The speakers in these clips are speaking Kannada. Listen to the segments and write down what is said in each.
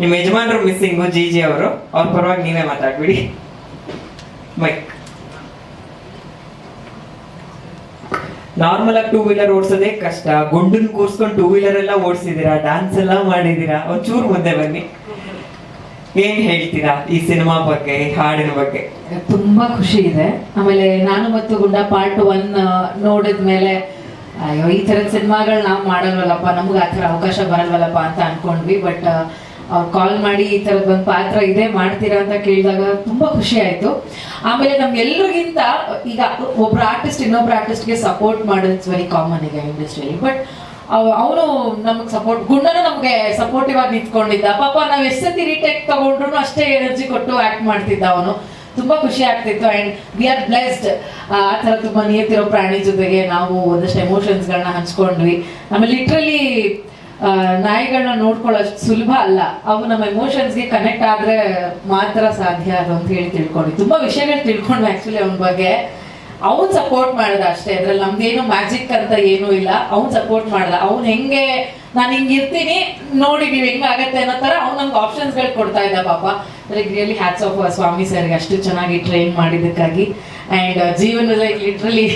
ನಿಮ್ಮ ಯಜಮಾನರು ಮಿಸ್ಸಿಂಗು ಜಿ ಜಿ ಅವರು. ಅವ್ರ ಪರವಾಗಿ ನೀವೇ ಮಾತಾಡ್ಬಿಡಿ. ಮೈಕ್ ನಾರ್ಮಲ್ ಆಗಿ ಟೂ ವೀಲರ್ ಓಡಿಸೋದೇ ಕಷ್ಟ. ಗುಂಡನ್ ಕೂರ್ಸ್ಕೊಂಡು ಟೂ ವೀಲರ್ ಎಲ್ಲ ಓಡಿಸಿದೀರಾ? ಡಾನ್ಸ್ ಎಲ್ಲ ಮಾಡಿದೀರಾ? ಒಂಚೂರು ಮುಂದೆ ಬನ್ನಿ. ಏನ್ ಹೇಳ್ತೀರಾ ಈ ಸಿನಿಮಾ ಬಗ್ಗೆ ಹಾಡಿನ ಬಗ್ಗೆ? ತುಂಬಾ ಖುಷಿ ಇದೆ. ಆಮೇಲೆ ನಾನು ಮತ್ತು ಗುಂಡ ಪಾರ್ಟ್ ಒನ್ ನೋಡಿದ್ಮೇಲೆ ಅಯ್ಯೋ, ಈ ಥರದ ಸಿನಿಮಾಗಳು ನಾವು ಮಾಡಲ್ವಲ್ಲಪ್ಪ, ನಮ್ಗೆ ಆ ಥರ ಅವಕಾಶ ಬರಲ್ವಲ್ಲಪ್ಪ ಅಂತ ಅನ್ಕೊಂಡ್ವಿ. ಬಟ್ ಕಾಲ್ ಮಾಡಿ ಈ ಥರದ್ದು ಒಂದು ಪಾತ್ರ ಇದೆ ಮಾಡ್ತೀರಾ ಅಂತ ಕೇಳಿದಾಗ ತುಂಬಾ ಖುಷಿ ಆಯ್ತು. ಆಮೇಲೆ ನಮ್ಗೆಲ್ಲರಿಗಿಂತ ಈಗ ಒಬ್ರು ಆರ್ಟಿಸ್ಟ್ ಇನ್ನೊಬ್ರು ಆರ್ಟಿಸ್ಟ್ಗೆ ಸಪೋರ್ಟ್ ಮಾಡೋದು ವೆರಿ ಕಾಮನ್ ಈಗ ಇಂಡಸ್ಟ್ರಿಯಲ್ಲಿ ಬಟ್ ಅವನು ನಮಗೆ ಸಪೋರ್ಟ್ ಗುಂಡನ ನಮಗೆ ಸಪೋರ್ಟಿವ್ ಆಗಿ ನಿಂತ್ಕೊಂಡಿದ್ದ. ಪಾಪ ನಾವು ಎಷ್ಟು ಸತಿ ರೀಟೇಕ್ ತಗೊಂಡ್ರು ಅಷ್ಟೇ ಎನರ್ಜಿ ಕೊಟ್ಟು ಆಕ್ಟ್ ಮಾಡ್ತಿದ್ದ ಅವನು. ತುಂಬಾ ಖುಷಿ ಆಗ್ತಿತ್ತು ಅಂಡ್ ವಿ ಆರ್ ಬ್ಲೆಸ್ಡ್ ಆ ತರ ತುಂಬಾ ನಿಯತಿರೋ ಪ್ರಾಣಿ ಜೊತೆಗೆ ನಾವು ಒಂದಷ್ಟು ಎಮೋಷನ್ಸ್ ಗಳನ್ನ ಹಂಚ್ಕೊಂಡ್ವಿ. ಆಮೇಲೆ ಲಿಟ್ರಲಿ ನಾಯಿಗಳನ್ನ ನೋಡ್ಕೊಳ್ಳೋಷ್ಟು ಸುಲಭ ಅಲ್ಲ. ಅವು ನಮ್ಮ ಎಮೋಷನ್ಸ್ಗೆ ಕನೆಕ್ಟ್ ಆದ್ರೆ ಮಾತ್ರ ಸಾಧ್ಯ ಅದು ಅಂತ ಹೇಳಿ ತಿಳ್ಕೊಂಡ್ವಿ. ತುಂಬಾ ವಿಷಯಗಳು ತಿಳ್ಕೊಂಡ್ವಿ ಆಕ್ಚುಲಿ ಅವನ ಬಗ್ಗೆ. ಅವ್ನ್ ಸಪೋರ್ಟ್ ಮಾಡ್ದ ಅಷ್ಟೇ. ಅದ್ರಲ್ಲಿ ನಮ್ದೇನು ಮ್ಯಾಜಿಕ್ ಅಂತ ಏನೂ ಇಲ್ಲ. ಅವ್ನ್ ಸಪೋರ್ಟ್ ಮಾಡ್ದ. ಅವ್ನ್ ಹೆಂಗೆ ನಾನು ಹಿಂಗೆ ಇರ್ತೀನಿ, ನೋಡಿ ನೀವ್ ಆಗತ್ತೆ ಅನ್ನೋ ತರ ಅವ್ನು ನಂಗೆ ಆಪ್ಷನ್ಸ್ಗಳು ಕೊಡ್ತಾ ಇದ್ದ ಪಾಪ. ರಿಯಲಿ ಹ್ಯಾಟ್ಸ್ ಆಫ್ ಸ್ವಾಮಿ ಸರ್ಗೆ ಅಷ್ಟು ಚೆನ್ನಾಗಿ ಟ್ರೈನ್ ಮಾಡಿದ್ದಕ್ಕಾಗಿ. ಅಂಡ್ ಜೀವನದಲ್ಲಿ ಲಿಟ್ರಲಿ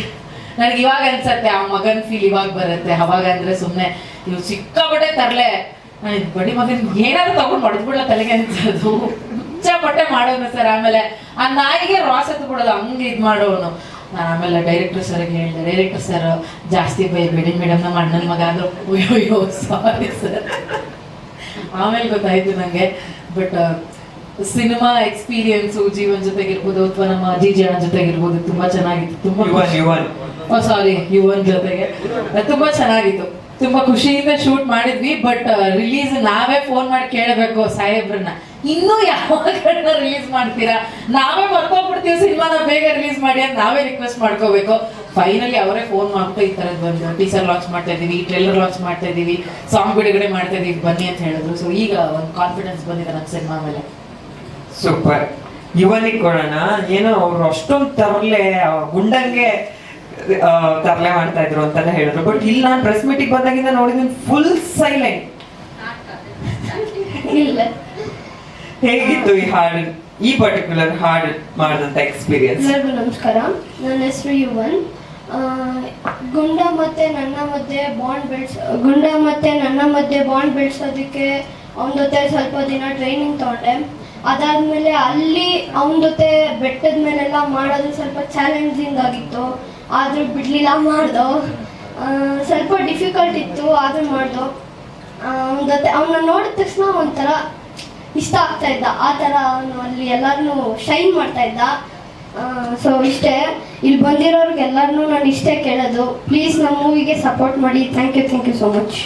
ನನಗೆ ಇವಾಗ ಅನ್ಸತ್ತೆ, ಆ ಮಗನ್ ಫೀಲ್ ಇವಾಗ ಬರುತ್ತೆ. ಅವಾಗ ಅಂದರೆ ಸುಮ್ಮನೆ ಇವ್ ಸಿಕ್ಕಾಪಟ್ಟೆ ತರಲೆ. ಬಡಿ ಮಗನ್ ಏನಾದ್ರು ತಗೊಂಡ್ ಹೊಡೆದ್ಬಿಡ್ಲ ತಲೆಗೆ ಅನ್ಸೋದು. ಪಟ್ಟೆ ಮಾಡೋನು ಸರ್ ಆಮೇಲೆ. ಆ ನಾಯಿಗೆ ರಾಸ್ ಎತ್ತು ಬಿಡೋದು ಹಂಗೆ ಇದು ಮಾಡೋನು. ನಾನು ಆಮೇಲೆ ಡೈರೆಕ್ಟರ್ ಸರ್ಗೆ ಹೇಳಿದೆ ಡೈರೆಕ್ಟರ್ ಸರ್ ಜಾಸ್ತಿ ಬೈಬೇಡಿ ಮೇಡಮ್ ನಮ್ಮ ಅಣ್ಣನ ಮಗ ಅಂದ್ರೆ ಅಯ್ಯೋ ಸಾರಿ ಸರ್ ಆಮೇಲೆ ಗೊತ್ತಾಯ್ತು ನಂಗೆ. ಬಟ್ ಸಿನಿಮಾ ಎಕ್ಸ್ಪೀರಿಯನ್ಸು ಜೀವನ್ ಜೊತೆಗಿರ್ಬೋದು ಅಥವಾ ನಮ್ಮ ಅಜ್ಜಿ ಜನ ಜೊತೆಗಿರ್ಬೋದು ತುಂಬಾ ಚೆನ್ನಾಗಿತ್ತು. ತುಂಬಾ ಸಾರಿ ಯುವನ್. ಜೊತೆಗೆ. ತುಂಬಾ ಚೆನ್ನಾಗಿತ್ತು. ತುಂಬಾ ಖುಷಿಯಿಂದ ಶೂಟ್ ಮಾಡಿದ್ವಿ ಬಟ್ ರಿಲೀಸ್ ನಾವೇ ಫೋನ್ ಮಾಡಿ ಕೇಳಬೇಕು ಸಾಹೇಬ್ರನ್ನ. ಇನ್ನೂ ಯಾವಾಗ ರಿಲೀಸ್ ಮಾಡ್ತೀರಾ? ನಾವೇ ಮರ್ಕೊಂಡ್ಬಿಡ್ತೀವಿ ಸಿನಿಮಾನ ಬೇಗ ರಿಲೀಸ್ ಮಾಡಿ ಅಂತ ನಾವೇ ರಿಕ್ವೆಸ್ಟ್ ಮಾಡ್ಕೋಬೇಕು. ಫೈನಲಿ ಅವರೇ ಫೋನ್ ಮಾಡ್ಬಿಟ್ಟು ಈ ಥರದ್ದು ಬಂದು. ಟೀಸರ್ ಲಾಂಚ್ ಮಾಡ್ತಾ ಇದೀವಿ ಟ್ರೇಲರ್ ಲಾಂಚ್ ಮಾಡ್ತಾ ಇದೀವಿ ಸಾಂಗ್ ಬಿಡುಗಡೆ ಮಾಡ್ತಾ ಇದೀವಿ ಬನ್ನಿ ಅಂತ ಹೇಳಿದ್ರು. ಸೊ ಈಗ ಒಂದು ಕಾನ್ಫಿಡೆನ್ಸ್ ಬಂದಿದೆ ನಮ್ಮ ಸಿನಿಮಾ ಮೇಲೆ. ಸೂಪರ್ ಇವನಿ ಕೊಡೋಣ. ಏನೋ ಅವ್ರು ಅಷ್ಟೊಂದು ತರಲೆ ಗುಂಡಂಗೆ ತರಲೆ ಮಾಡ್ತಾ ಇದ್ರು ಅಂತಾನೆ ಹೇಳಿದ್ರು. ಬಟ್ ಇಲ್ಲಿ ನಾನು ಪ್ರೆಸ್ ಮೀಟಿಗೆ ಬಂದಾಗಿಂದ ನೋಡಿದ್ದೀನಿ ಫುಲ್ ಸೈಲೆಂಟ್ ಇಲ್ಲ. ಹೇಗಿತ್ತು ಈ ಹಾಡು, ಈ ಪರ್ಟಿಕ್ಯುಲರ್ ಹಾಡು ಮಾಡಿದಂತ ಎಕ್ಸ್ಪೀರಿಯನ್ಸ್ ಎಲ್ಲರಿಗೂ ನಮಸ್ಕಾರ. ನನ್ನ ಹೆಸರು ಯುವನ್. ಗುಂಡ ಮತ್ತೆ ನನ್ನ ಮಧ್ಯೆ ಬಾಂಡ್ ಬೆಳೆಸ್ ಗುಂಡ ಮತ್ತೆ ನನ್ನ ಮಧ್ಯೆ ಬಾಂಡ್ ಬೆಳೆಸೋದಕ್ಕೆ ಅವನ ಜೊತೆ ಸ್ವಲ್ಪ ದಿನ ಟ್ರೈನಿಂಗ್ ತಗೊಂಡೆ. ಅದಾದ್ಮೇಲೆ ಅಲ್ಲಿ ಅವನ ಜೊತೆ ಬೆಟ್ಟದ ಮೇಲೆಲ್ಲ ಮಾಡೋದು ಸ್ವಲ್ಪ ಚಾಲೆಂಜಿಂಗ್ ಆಗಿತ್ತು. ಆದ್ರೂ ಬಿಡ್ಲಿಲ್ಲ, ಮಾಡ್ದೋ. ಸ್ವಲ್ಪ ಡಿಫಿಕಲ್ಟ್ ಇತ್ತು, ಆದ್ರೂ ಮಾಡ್ದೋ. ಅವನ ಜೊತೆ ಅವನ್ನ ನೋಡಿದ ತಕ್ಷಣ ಒಂಥರ ಇಷ್ಟ ಆಗ್ತಾ ಇದ್ದ. ಆ ಥರ ಅವನು ಅಲ್ಲಿ ಎಲ್ಲರನ್ನೂ ಶೈನ್ ಮಾಡ್ತಾ ಇದ್ದ. ಸೊ ಇಷ್ಟೇ. ಇಲ್ಲಿ ಬಂದಿರೋರ್ಗೆ ಎಲ್ಲರನ್ನೂ ನಾನು ಇಷ್ಟೇ ಕೇಳೋದು. ಪ್ಲೀಸ್ ನಮ್ಮ ಮೂವಿಗೆ ಸಪೋರ್ಟ್ ಮಾಡಿ. Thank you thank you so much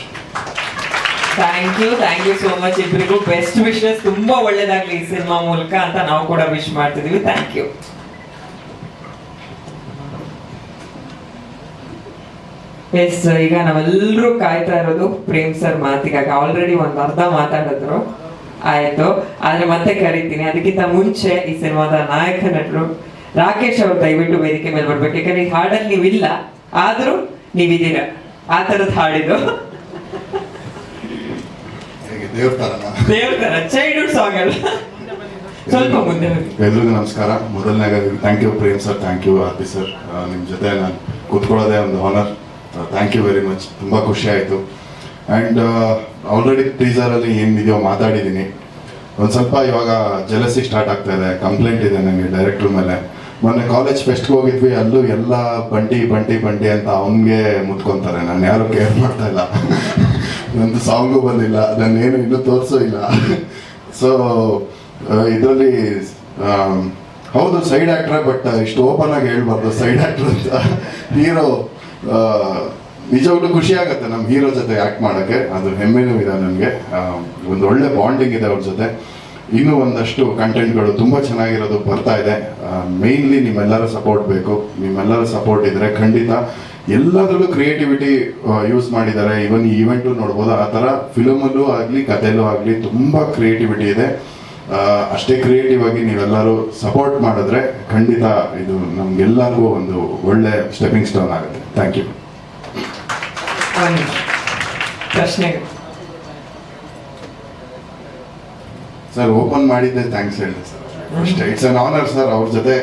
thank you thank you so much ಇಬ್ಬರಿಗೂ ಬೆಸ್ಟ್ ವಿಶಸ್ ತುಂಬಾ ಒಳ್ಳೇದಾಗ್ಲಿ ಈ ಸಿನಿಮಾ ಮೂಲಕ ಅಂತ ನಾವು ಕೂಡ ವಿಶ್ ಮಾಡ್ತಿದೀವಿ. ಥ್ಯಾಂಕ್ ಯು ಎಸ್ ಈಗ ನಾವೆಲ್ಲರೂ ಕಾಯ್ತಾ ಇರೋದು ಪ್ರೇಮ್ ಸರ್ ಮಾತಿಗಾಗಿ. ಆಲ್ರೆಡಿ ಒಂದು ಅರ್ಧ ಮಾತಾಡಿದ್ರು. ಆಯ್ತು. ಆದರೆ ಮತ್ತೆ ಕರಿತೀನಿ. ಅದಕ್ಕಿಂತ ಮುಂಚೆ ಈ ಸಿನಿಮಾದ ನಾಯಕ ನಟರು ರಾಕೇಶ್ ಅವರು ದಯವಿಟ್ಟು ವೇದಿಕೆ ಮೇಲೆ ಬರ್ಬೇಕು. ಯಾಕಂದ್ರೆ ಈ ಹಾಡಲ್ಲಿ ನೀವಿಲ್ಲ. ಆದರೂ ನೀವಿದ್ದೀರಾ? ಆ ತರದ್ ಹಾಡಿದು ಹೇಗೆ? ದೇವ್ರ ಚೈಲ್ಡ್ಹುಡ್ ಸಾಂಗ್ ಅಲ್ಲ. ಸ್ವಲ್ಪ ಮುಂದೆ. ಎಲ್ರಿಗೂ ನಮಸ್ಕಾರ. ಮೊದಲನೇದಾಗಿ thank you Prem sir thank you Aarti sir ನಿಮ್ಮ ಜೊತೆ ನಾನು ಕೂತ್ಕೊಳ್ಳೋದೇ ಒಂದು honour thank you very much ತುಂಬ ಖುಷಿ ಆಯಿತು. ಆ್ಯಂಡ್ ಆಲ್ರೆಡಿ ಟೀಸರಲ್ಲಿ ಏನಿದೆಯೋ ಮಾತಾಡಿದ್ದೀನಿ. ಒಂದು ಸ್ವಲ್ಪ ಇವಾಗ ಜಲಸಿ ಸ್ಟಾರ್ಟ್ ಆಗ್ತಾ ಇದೆ ಕಂಪ್ಲೇಂಟ್ ಇದೆ ನನಗೆ ಡೈರೆಕ್ಟ್ರ್ ಮೇಲೆ ಮೊನ್ನೆ ಕಾಲೇಜ್ ಫೆಸ್ಟ್ಗೆ ಹೋಗಿದ್ವಿ, ಅಲ್ಲೂ ಎಲ್ಲ ಬಂಟಿ ಬಂಟಿ ಬಂಟಿ ಅಂತ ಅವನಿಗೆ ಮುತ್ಕೊಂತಾರೆ. ನಾನು ಯಾರು ಕೇರ್ ಮಾಡ್ತಾ ಇಲ್ಲ. ನಂದು ಸಾಂಗು ಬಂದಿಲ್ಲ ನಾನೇನು ಇನ್ನೂ ತೋರಿಸೋ ಇಲ್ಲ. ಸೊ ಇದರಲ್ಲಿ ಹೌದು ಸೈಡ್ ಆಕ್ಟ್ರೆ ಬಟ್ ಇಷ್ಟು ಓಪನ್ ಆಗಿ ಹೇಳ್ಬಾರ್ದು ಸೈಡ್ ಆಕ್ಟರ್ ಅಂತ. ಹೀರೋ ನಿಜವಾಗ್ಲೂ ಖುಷಿ ಆಗುತ್ತೆ ನಮ್ಮ ಹೀರೋ ಜೊತೆ ಆ್ಯಕ್ಟ್ ಮಾಡೋಕ್ಕೆ. ಅದು ಹೆಮ್ಮೆನೂ ಇದೆ ನನಗೆ. ಒಂದು ಒಳ್ಳೆ ಬಾಂಡಿಂಗ್ ಇದೆ ಅವ್ರ ಜೊತೆ. ಇನ್ನೂ ಒಂದಷ್ಟು ಕಂಟೆಂಟ್ಗಳು ತುಂಬ ಚೆನ್ನಾಗಿರೋದು ಬರ್ತಾ ಇದೆ. ಮೇಯ್ನ್ಲಿ ನಿಮ್ಮೆಲ್ಲರ ಸಪೋರ್ಟ್ ಬೇಕು. ನಿಮ್ಮೆಲ್ಲರ ಸಪೋರ್ಟ್ ಇದ್ರೆ ಖಂಡಿತ ಎಲ್ಲದರಲ್ಲೂ ಕ್ರಿಯೇಟಿವಿಟಿ ಯೂಸ್ ಮಾಡಿದ್ದಾರೆ. ಇವನ್ ಈವೆಂಟು ನೋಡ್ಬೋದು. ಆ ಥರ ಫಿಲಮಲ್ಲೂ ಆಗಲಿ, ಕಥೆಯಲ್ಲೂ ಆಗಲಿ ತುಂಬ ಕ್ರಿಯೇಟಿವಿಟಿ ಇದೆ. ಅಷ್ಟೇ ಕ್ರಿಯೇಟಿವ್ ಆಗಿ ನೀವೆಲ್ಲರೂ ಸಪೋರ್ಟ್ ಮಾಡಿದ್ರೆ ಖಂಡಿತ ಇದು ನಮ್ಗೆಲ್ಲರಿಗೂ ಒಂದು ಒಳ್ಳೆ ಸ್ಟೆಪಿಂಗ್ ಸ್ಟೋನ್ ಆಗುತ್ತೆ. ಥ್ಯಾಂಕ್ ಯು ಒಂದ್ ನಿಮಿಷ. ಪ್ರಶ್ನೆಗಳು ಸರ್ ಓಪನ್ ಮಾಡಿದ್ದೆ ಥ್ಯಾಂಕ್ಸ್ ಹೇಳಿ ಸರ್ ಅಷ್ಟೇ ಇಟ್ಸ್ ಅನ್ ಆನರ್ ಸರ್ ಅವ್ರ ಜೊತೆ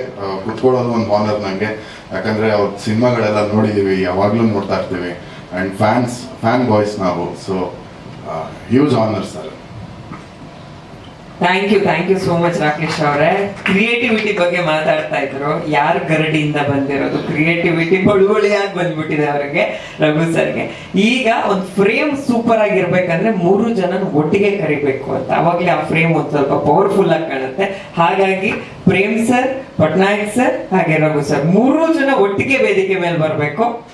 ಕುತ್ಕೊಳ್ಳೋದು ಒಂದು ಆನರ್ ನನಗೆ ಯಾಕಂದರೆ ಅವ್ರ ಸಿನಿಮಾಗಳೆಲ್ಲ ನೋಡಿದ್ದೀವಿ ಯಾವಾಗಲೂ ನೋಡ್ತಾ ಇರ್ತೀವಿ. ಆ್ಯಂಡ್ ಫ್ಯಾನ್ಸ್ ಫ್ಯಾನ್ ಬಾಯ್ಸ್ ನಾವು. So huge honour sir thank you thank you so much Rakesh ಅವರೇ. ಕ್ರಿಯೇಟಿವಿಟಿ ಬಗ್ಗೆ ಮಾತಾಡ್ತಾ ಇದ್ರು. ಯಾರು ಗರಡಿಯಿಂದ ಬಂದಿರೋದು? ಕ್ರಿಯೇಟಿವಿಟಿ ಬಳುವಳಿಯಾಗಿ ಬಂದ್ಬಿಟ್ಟಿದೆ ಅವರಿಗೆ, ರಘು ಸರ್ಗೆ. ಈಗ ಒಂದು ಫ್ರೇಮ್ ಸೂಪರ್ ಆಗಿರ್ಬೇಕಂದ್ರೆ ಮೂರು ಜನ ಒಟ್ಟಿಗೆ ಕರಿಬೇಕು ಅಂತ. ಅವಾಗಲೇ ಆ ಫ್ರೇಮ್ ಒಂದು ಸ್ವಲ್ಪ ಪವರ್ಫುಲ್ ಆಗಿ ಕಾಣುತ್ತೆ. ಹಾಗಾಗಿ ಪ್ರೇಮ್ ಸರ್, ಪಟ್ನಾಯಕ್ ಸರ್, ಹಾಗೆ ರಘು ಸರ್, ಮೂರು ಜನ ಒಟ್ಟಿಗೆ ವೇದಿಕೆ ಮೇಲೆ ಬರಬೇಕು.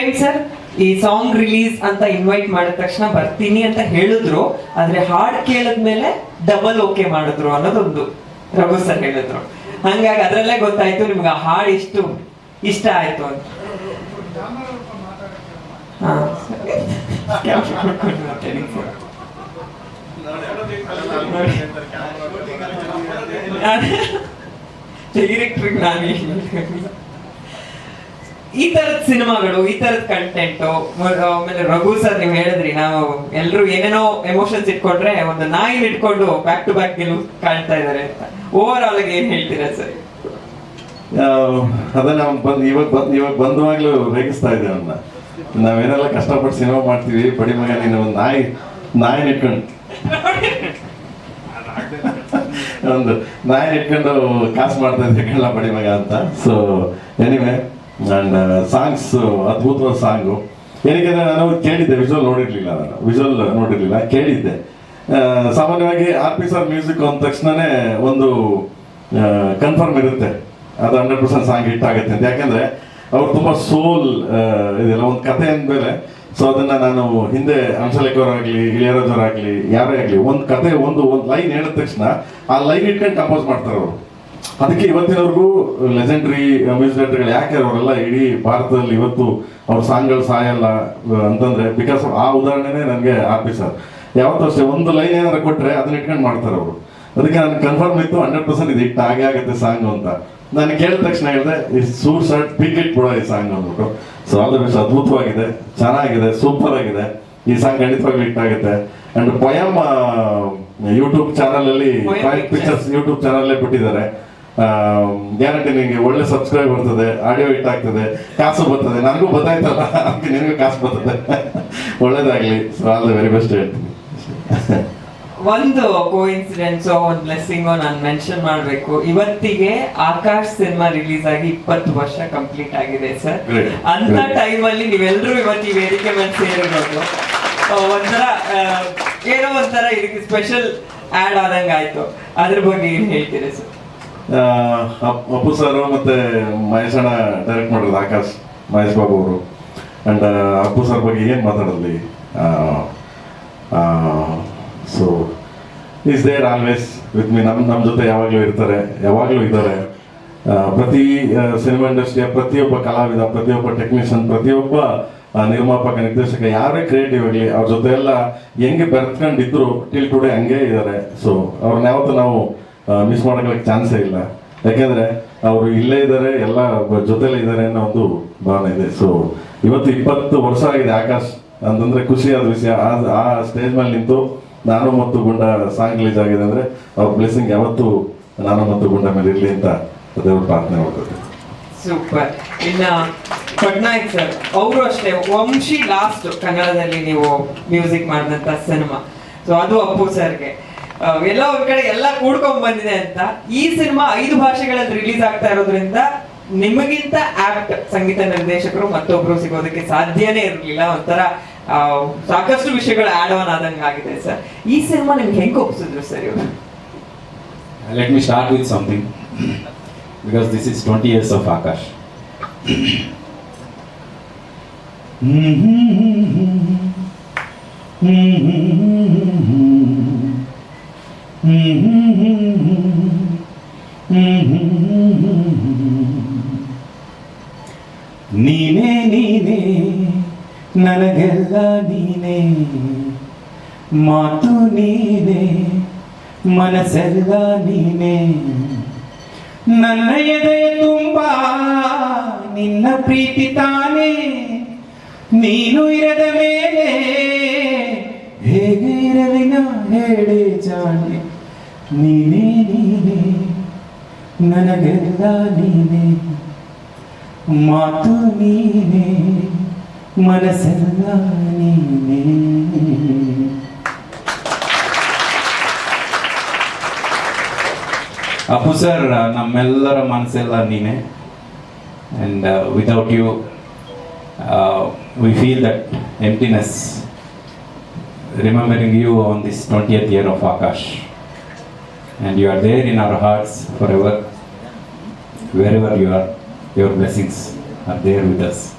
ಪ್ರೇಮ್ ಸರ್? ಈ ಸಾಂಗ್ ರಿಲೀಸ್ ಅಂತ ಇನ್ವೈಟ್ ಮಾಡಿದ ತಕ್ಷಣ ಬರ್ತೀನಿ ಅಂತ ಹೇಳಿದ್ರು, ಆದ್ರೆ ಹಾಡ್ ಕೇಳಿದ್ಮೇಲೆ ಡಬಲ್ ಓಕೆ ಮಾಡಿದ್ರು ಅನ್ನೋದೊಂದು ರಘು ಸರ್ ಹೇಳಿದ್ರು. ಹಂಗಾಗಿ ಅದರಲ್ಲೇ ಗೊತ್ತಾಯ್ತು ನಿಮ್ಗೆ ಆ ಹಾಡ್ ಇಷ್ಟು ಇಷ್ಟ ಆಯ್ತು ಅಂತ. ಡೈರೆಕ್ಟ್ರಿಗೆ ನಾನು? ಈ ತರದ ಸಿನಿಮಾಗಳು ಈ ತರದ ಕಂಟೆಂಟ್ ಆಮೇಲೆ ರಘು ಸರ್ ನೀವು ಹೇಳಿದ್ರಿ ನಾವು ಎಲ್ರು ಏನೇನೋ ಎಮೋಷನ್ಸ್ ಇಟ್ಕೊಂಡ್ರೆ ಒಂದು ನಾಯಿ ಇಟ್ಕೊಂಡು ಬ್ಯಾಕ್ ಟು ಬ್ಯಾಕ್ ಗೆಲುವು ಕಾಣ್ತಾ ಇದಾರೆ. ಅಂತ ಓವರ್ ಆಲ್ ಆಗಿ ಏನ್ ಹೇಳ್ತೀರಾ ಸರ್? ಅದನ್ನ ನಾವು ಬಂದು ಇವಾಗ ಬಂದು ಇವಾಗ ಬಂದವಾಗ್ಲೂ ರೇಗಿಸ್ತಾ ಇದ್ದೇವೆ ಅವನ್ನ ನಾವೇನೆಲ್ಲ ಕಷ್ಟಪಟ್ಟು ಸಿನಿಮಾ ಮಾಡ್ತೀವಿ ಬಡಿ ಮಗ ನೀನು ಒಂದು ನಾಯಿ ನಾಯಿ ಇಟ್ಕೊಂಡು. ಒಂದು ನಾಯಿ ಇಟ್ಕೊಂಡು ಕಾಸು ಮಾಡ್ತಾ ಇದ್ದೆ ಕಳ್ಳ ಬಡಿ ಮಗ ಅಂತ. ಸೊ ಎನಿವೆ ಅಂಡ್ ಸಾಂಗ್ಸ್, ಅದ್ಭುತವಾದ ಸಾಂಗು. ಏನಕ್ಕೆ ನಾನು ಕೇಳಿದ್ದೆ ವಿಜುವಲ್ ನೋಡಿರಲಿಲ್ಲ ನಾನು. ವಿಜುವಲ್ ನೋಡಿರಲಿಲ್ಲ, ಕೇಳಿದ್ದೆ. ಸಾಮಾನ್ಯವಾಗಿ ಆರ್ ಪಿ ಸರ್ ಮ್ಯೂಸಿಕ್ ಅಂದ ತಕ್ಷಣನೇ ಒಂದು ಕನ್ಫರ್ಮ್ ಇರುತ್ತೆ. ಅದು ಹಂಡ್ರೆಡ್ ಪರ್ಸೆಂಟ್ ಸಾಂಗ್ ಹಿಟ್ ಆಗುತ್ತೆ ಅಂತ. ಯಾಕಂದ್ರೆ ಅವ್ರು ತುಂಬಾ ಸೋಲ್ ಇದೆಲ್ಲ ಒಂದು ಕತೆ ಅಂದಮೇಲೆ ಸೊ ಅದನ್ನ ನಾನು ಹಿಂದೆ ಅಂಶಲೇಖವರಾಗಲಿ ಇಳಿಯರಾಜವರಾಗಲಿ ಯಾರೇ ಆಗಲಿ, ಒಂದು ಕತೆ ಒಂದು ಒಂದು ಲೈನ್ ಹೇಳಿದ ತಕ್ಷಣ ಆ ಲೈನ್ ಇಟ್ಕೊಂಡು ಕಂಪೋಸ್ ಮಾಡ್ತಾರೆ ಅವರು. ಅದಕ್ಕೆ ಇವತ್ತಿನವರೆಗೂ ಲೆಜೆಂಡ್ರಿ ಮ್ಯೂಸಿಕ್ ಡೈರೆಕ್ಟರ್ಗಳು ಯಾಕೆ ಅವರೆಲ್ಲ ಇಡೀ ಭಾರತದಲ್ಲಿ ಇವತ್ತು ಅವ್ರ ಸಾಂಗ್ಗಳು ಸಾಯಲ್ಲ ಅಂತಂದ್ರೆ ಬಿಕಾಸ್ ಆ ಉದಾಹರಣೆನೇ ನನಗೆ ಆರ್ ಪಿ ಸರ್. ಯಾವತ್ತೂ ಅಷ್ಟೇ ಒಂದು ಲೈನ್ ಏನಾದ್ರು ಕೊಟ್ರೆ ಅದನ್ನ ಇಟ್ಕೊಂಡು ಮಾಡ್ತಾರೆ ಅವರು. ಅದಕ್ಕೆ ನಾನು ಕನ್ಫರ್ಮ್ ಇತ್ತು ಹಂಡ್ರೆಡ್ ಪರ್ಸೆಂಟ್ ಇದು ಇಟ್ಟು ಹಾಗೆ ಆಗುತ್ತೆ ಸಾಂಗ್ ಅಂತ. ನಾನು ಕೇಳಿದ ತಕ್ಷಣ ಹೇಳಿದೆ ಈ ಸೂರ್ ಶರ್ಟ್ ಬಿಗ್ ಇಟ್ ಬಿಡೋ ಈ ಸಾಂಗ್ ಅಂದ್ಬಿಟ್ಟು. ಸೊ ಆಲ್ ದ ಬೆಸ್ಟ್ ಅದ್ಭುತವಾಗಿದೆ ಚೆನ್ನಾಗಿದೆ ಸೂಪರ್ ಆಗಿದೆ. ಈ ಸಾಂಗ್ ಖಂಡಿತವಾಗ್ಲೂ ಹಿಟ್ ಆಗುತ್ತೆ. ಅಂಡ್ ಪೊಯಮ್ ಯೂಟ್ಯೂಬ್ ಚಾನಲ್ ಅಲ್ಲಿ ಪಿಕ್ಚರ್ಸ್ ಯೂಟ್ಯೂಬ್ ಚಾನಲ್ ಬಿಟ್ಟಿದ್ದಾರೆ. ಗ್ಯಾರಂಟಿ ನಿಮಗೆ ಒಳ್ಳೆ ಸಬ್ಸ್ಕ್ರೈಬ್ ಬರ್ತದೆ ಆಡಿಯೋ ಹಿಟ್ ಆಗ್ತದೆ ಕಾಸು ಬರ್ತದೆ ನನಗೂ ಗೊತ್ತಾಯ್ತಲ್ಲ ಅದಕ್ಕೆ ನಿನಗೂ ಕಾಸು ಬರ್ತದೆ. ಒಳ್ಳೇದಾಗ್ಲಿ. So all the very best ಹೇಳ್ತೀನಿ. ಒಂದು ಕೋಇನ್ಸಿಡೆನ್ಸ್ ಒಂದು ಬ್ಲೆಸ್ಸಿಂಗ್ ನಾನು ಮೆನ್ಷನ್ ಮಾಡಬೇಕು. ಇವತ್ತಿಗೆ ಆಕಾಶ್ ಸಿನಿಮಾ ರಿಲೀಸ್ ಆಗಿ ಇಪ್ಪತ್ತು ವರ್ಷ ಕಂಪ್ಲೀಟ್ ಆಗಿದೆ ಸರ್. ಅಂತ ಟೈಮ್ ಅಲ್ಲಿ ನೀವೆಲ್ಲರೂ ಇವತ್ತು ಈ ವೇದಿಕೆ ಮೇಲೆ ಸೇರಿರೋದು. ಒಂಥರ ಏನೋ ಒಂಥರ ಇದಕ್ಕೆ ಸ್ಪೆಷಲ್ ಆಡ್ ಆದಂಗೆ ಆಯ್ತು ಅದ್ರ ಬಗ್ಗೆ ಏನು ಹೇಳ್ತೀರಿ ಸರ್ ಅಪ್ಪು ಸರ್ ಮತ್ತೆ ಮಹೇಶ್ ಅಣ್ಣ ಡೈರೆಕ್ಟ್ ಮಾಡಿರೋದು ಆಕಾಶ್, ಮಹೇಶ್ ಬಾಬು ಅವರು. ಅಂಡ್ ಅಪ್ಪು ಸರ್ ಬಗ್ಗೆ ಏನು ಮಾತಾಡಲಿ so is there always with me ನಮ್ಮ ನಮ್ಮ ಜೊತೆ ಯಾವಾಗಲೂ ಇರ್ತಾರೆ, ಯಾವಾಗಲೂ ಇದ್ದಾರೆ. ಪ್ರತಿ ಸಿನಿಮಾ ಇಂಡಸ್ಟ್ರಿಯ ಪ್ರತಿಯೊಬ್ಬ ಕಲಾವಿದ, ಪ್ರತಿಯೊಬ್ಬ ಟೆಕ್ನಿಷಿಯನ್ ಪ್ರತಿಯೊಬ್ಬ ನಿರ್ಮಾಪಕ, ನಿರ್ದೇಶಕ, ಯಾರೇ ಕ್ರಿಯೇಟಿವ್ ಆಗಲಿ, ಅವ್ರ ಜೊತೆ ಎಲ್ಲ ಹೆಂಗೆ ಬೆರ್ತ್ಕೊಂಡಿದ್ರು ಟಿಲ್ ಟುಡೇ ಹಂಗೆ ಇದ್ದಾರೆ. ಸೊ ಅವ್ರನ್ನ ಯಾವತ್ತೂ ನಾವು ಮಿಸ್ ಮಾಡೋಕ್ಕೆ ಚಾನ್ಸೇ ಇಲ್ಲ. ಯಾಕೆಂದ್ರೆ ಅವರು ಇಲ್ಲೇ ಇದ್ದಾರೆ ಎಲ್ಲ ಜೊತೆಲೇ ಇದ್ದಾರೆ ಅನ್ನೋ ಒಂದು ಭಾವನೆ ಇದೆ. ಸೊ ಇವತ್ತು ಇಪ್ಪತ್ತು ವರ್ಷ ಆಗಿದೆ ಆಕಾಶ್ ಅಂತಂದ್ರೆ ಖುಷಿಯಾದ ವಿಷಯ. ಆ- ಸ್ಟೇಜ್ ಮೇಲೆ ನಿಂತು ನಾನು ಮತ್ತು ಗುಂಡ ಸಾಂಗ್ ರಿಲೀಸ್ ಆಗಿದೆ ಅಂದ್ರೆ ಅವ್ರ ಬ್ಲೆಸ್ಸಿಂಗ್ ಯಾವತ್ತೂ ನಾನು ಮತ್ತು ಗುಂಡ ಮೇಲೆ ಇರಲಿ ಅಂತ ದೇವ್ರ ಪ್ರಾರ್ಥನೆ ಮಾಡ್ತದೆ ಸೂಪರ್ ಇನ್ನ ಪಟ್ನಾಯಕ್ ಸರ್ ಅವರು ಅಷ್ಟೇ, ವಂಶಿ ಲಾಸ್ಟ್ ಕನ್ನಡದಲ್ಲಿ ನೀವು ಮ್ಯೂಸಿಕ್ ಮಾಡಿದಂತ ಸಿನಿಮಾ ಸೊ ಅದು ಅಪ್ಪು ಸರ್ಗೆ ಎಲ್ಲ ಒಂದ್ ಕಡೆ ಎಲ್ಲ ಕೂಡ್ಕೊಂಡ್ ಬಂದಿದೆ ಅಂತ. ಈ ಸಿನಿಮಾ ಐದು ಭಾಷೆಗಳಲ್ಲಿ ರಿಲೀಸ್ ಆಗ್ತಾ ಇರೋದ್ರಿಂದ ನಿಮಗಿಂತ ಆಪ್ಟ್ ಸಂಗೀತ ನಿರ್ದೇಶಕರು ಮತ್ತೊಬ್ರು ಸಿಗೋದಕ್ಕೆ ಸಾಧ್ಯನೇ ಇರಲಿಲ್ಲ. ಒಂಥರ ಸಾಕಷ್ಟು ವಿಷಯಗಳು ಆಡ್ ಆನ್ ಆದಂಗೆ ಆಗಿದೆ ಸರ್. ಈ ಸಿನಿಮಾ ನಿಮ್ಗೆ ಹೆಂಗ್ ಒಪ್ಸಿದ್ರು ಸರ್ ಇವರು? Let me is with something. Because this hmm 20 hmm hmm hmm ನೀನೇ ಮಾತು ನೀನೆ, ಮನಸ್ಸೆಲ್ಲ ನೀನೆ. ನನ್ನ ಎದೆಯ ತುಂಬ, ನಿನ್ನ ಪ್ರೀತಿ ತಾನೇ. ನೀನು ಇರದ ಮೇಲೆ, ಹೇಗೆ ಇರಲಿ ನಾ ಹೇಳಿ ಜಾಣೆ. ನೀನೇ ನೀನೆ, ನನಗೆಲ್ಲ ನೀನೆ. ಮಾತು ನೀನೆ, ಮನಸ್ಸೆಲ್ಲ ನೀನೇ. ಅಪ್ಪು ಸರ್ ನಮ್ಮೆಲ್ಲರ ಮನಸ್ಸೆಲ್ಲ ನೀನೆ and without you we feel that emptiness remembering you on this twentieth year of Akash and you are there in our hearts forever wherever you are, your blessings are there with us.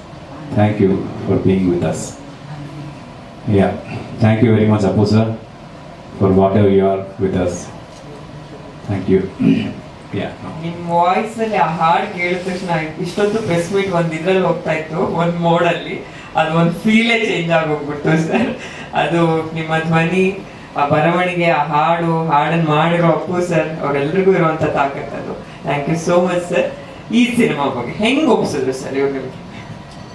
Thank you for being with us. Yeah, thank you very much, Apu sir, for whatever you are with us. Thank you. yeah. ನಿಮ್ ವಾಯ್ಸ್ ಅಲ್ಲಿ ಆ ಹಾಡ್ ಕೇಳಿದ ತಕ್ಷಣ ಇಷ್ಟೊಂದು ಪ್ರೆಸ್ ಮೀಟ್ ಒಂದ್ ಇದ್ರಲ್ಲಿ ಹೋಗ್ತಾ ಇತ್ತು ಒಂದ್ ಮೋಡ್ ಅಲ್ಲಿ ಅದು ಒಂದ್ ಫೀಲೇ ಚೇಂಜ್ ಆಗೋಗ್ಬಿಡ್ತು ಸರ್ ಅದು ನಿಮ್ಮ ಧ್ವನಿ ಆ ಬರವಣಿಗೆ ಆ ಹಾಡು ಹಾಡನ್ನ ಮಾಡಿರೋ ಅಪ್ಪು ಸರ್ ಅವ್ರೆಲ್ರಿಗೂ ಇರುವಂತ ತಾಕತ್ ಅದು thank you so much sir ಈ ಸಿನಿಮಾ ಬಗ್ಗೆ ಹೆಂಗ್ ಒಪ್ಸಿದ್ರು ಸರ್ ಇವ್ರು ನಿಮ್ಗೆ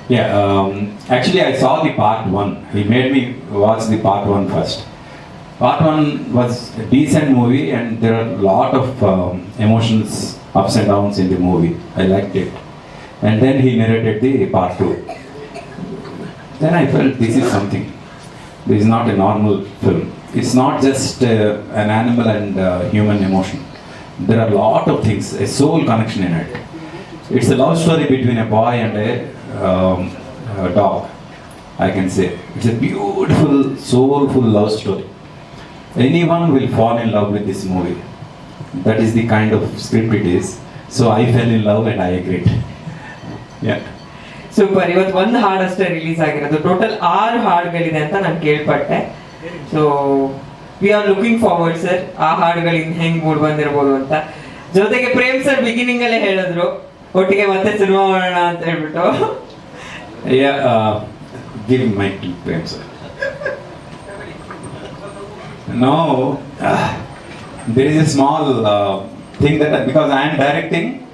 Yeah, um, actually, I saw the part one. He made me watch the part one first. Part one was a decent movie, and there are a lot of um, emotions, ups and downs in the movie. I liked it. And then he narrated the part two. Then I felt this is something. This is not a normal film. It's not just uh, an animal and uh, human emotion. There are a lot of things, a soul connection in it. It's a love story between a boy and a, um, a dog, I can say. It's a beautiful, soulful love story. Anyone will fall in love with this movie. That is the kind of script it is. So I fell in love and I agreed. Yeah. Super ಇವತ್ತು ಒಂದು ಹಾಡು ಅಷ್ಟೇ ರಿಲೀಸ್ ಆಗಿರೋದು ಟೋಟಲ್ ಆರು ಹಾಡುಗಳಿದೆ ಅಂತ ನಾನು ಕೇಳ್ಪಟ್ಟೆ so we are looking forward sir ಆ ಹಾಡುಗಳಿಂದ ಹೆಂಗ್ ಮೂಡ್ ಬಂದಿರ್ಬೋದು ಅಂತ ಜೊತೆಗೆ ಪ್ರೇಮ್ ಸರ್ ಬಿಗಿನಿಂಗ್ ಅಲ್ಲೇ ಹೇಳಿದ್ರು ಒಟ್ಟಿಗೆ ಮತ್ತೆ ಸಿನಿಮಾ ಮಾಡೋಣ ಅಂತ ಹೇಳ್ಬಿಟ್ಟು give my Prem mic to Prem sir. Now, uh, there is a small uh, thing that because I am directing,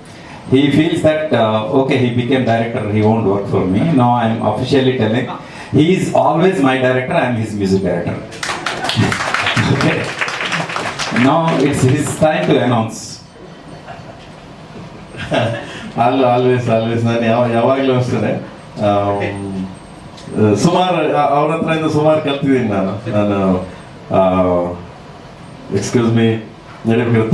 he feels that uh, okay, he became director, he won't work for me. Now I am officially telling, he is always my director, I am his music director. okay. Now it's his time to announce. All always always ನಾನು ಯಾವ ಯಾವಾಗಲೂ ಅಷ್ಟೇ ಸುಮಾರು ಅವ್ರ ಹತ್ರದಿಂದ ಸುಮಾರು ಕಲ್ತಿದ್ದೀನಿ ನಾನು ನಾನು ಎಕ್ಸ್ಕ್ಯೂಸ್ ಮೀ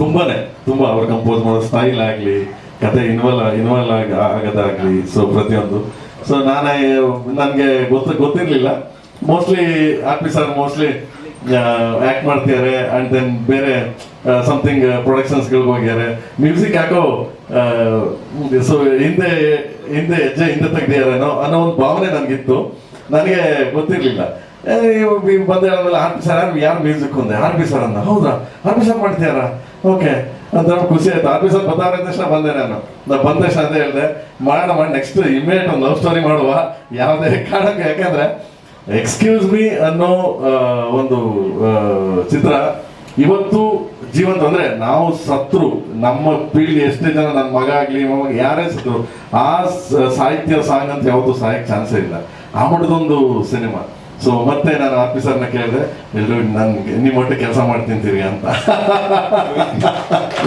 ತುಂಬಾನೇ, ತುಂಬ ಅವ್ರು ಕಂಪೋಸ್ ಮಾಡೋ ಸ್ಟೈಲ್ ಆಗಲಿ, ಕತೆ ಇನ್ವಾಲ್ವ್ ಇನ್ವಾಲ್ವ್ ಆಗಿ, ಆಗೋದಾಗಲಿ ಸೊ ಪ್ರತಿಯೊಂದು. ಸೊ ನಾನೇ, ನನಗೆ ಗೊತ್ತ, ಗೊತ್ತಿರಲಿಲ್ಲ. Mostly R P sir mostly act ಮಾಡ್ತಿದ್ದಾರೆ ಅಂಡ್ ದೆನ್ ಬೇರೆ ಸಮಥಿಂಗ್ ಪ್ರೊಡಕ್ಷನ್ಸ್ಗಳಿಗೆ ಹೋಗಿದ್ದಾರೆ ಮ್ಯೂಸಿಕ್ ಯಾಕೋ ಸೊ ಹಿಂದೆ ಹಿಂದೆ ಹೆಜ್ಜೆ ಹಿಂದೆ ತೆಗ್ದಿಯಾರೇನೋ ಅನ್ನೋ ಒಂದು ಭಾವನೆ ನನಗಿತ್ತು. ನನಗೆ ಗೊತ್ತಿರಲಿಲ್ಲ. ಬಂದ ಹೇಳಿದ್ಮೇಲೆ ಆರ್ ಪಿ ಸರ್ ಯಾರು ಮ್ಯೂಸಿಕ್ ಒಂದೆ ಆರ್ ಪಿ ಸರ್ ಅಂದ. ಹೌದಾ? ಆರ್ ಪಿ ಸರ್ ಮಾಡ್ತೀಯಾರ ಓಕೆ. ಅಂತ ಖುಷಿ ಆಯ್ತು. ಆರ್ ಪಿ ಸರ್ ತಕ್ಷಣ ಬಂದೆ ನಾನು. ನಾ ಬಂದ ತಕ್ಷಣ ಅಂತ ಹೇಳಿದೆ ಮಾಡೋಣ ಮಾಡಿ ನೆಕ್ಸ್ಟ್ ಇಮಿಡಿಯೇಟ್ ಒಂದು ಲವ್ ಸ್ಟೋರಿ ಮಾಡುವ. ಯಾವುದೇ ಕಾರಣಕ್ಕೆ, ಯಾಕಂದ್ರೆ ಎಕ್ಸ್ಕ್ಯೂಸ್ ಮೀ ಅನ್ನೋ ಒಂದು ಚಿತ್ರ ಇವತ್ತು ಜೀವಂತ. ಅಂದ್ರೆ ನಾವು ಸತ್ರು. ನಮ್ಮ ಪೀಳಿಗೆ ಎಷ್ಟೇ ಜನ ನನ್ನ ಮಗ ಆಗ್ಲಿ ಮಗ, ಯಾರೇ ಸತ್ರು. ಆ ಸಾಹಿತ್ಯ ಸಾಂಗ್ ಅಂತ ಯಾವತ್ತು ಸಾಯಕ್ ಚಾನ್ಸೇ ಇಲ್ಲ. ಆ ಮಟ್ಟದೊಂದು ಸಿನಿಮಾ. ಸೊ ಮತ್ತೆ ನಾನು ಆಫೀಸರ್ನ ಕೇಳಿದೆ ಎಲ್ಲರೂ ನನ್ಗೆ ನಿಮ್ಮ ಒಟ್ಟೆ ಕೆಲಸ ಮಾಡ್ತಿಂತೀರಿ ಅಂತ.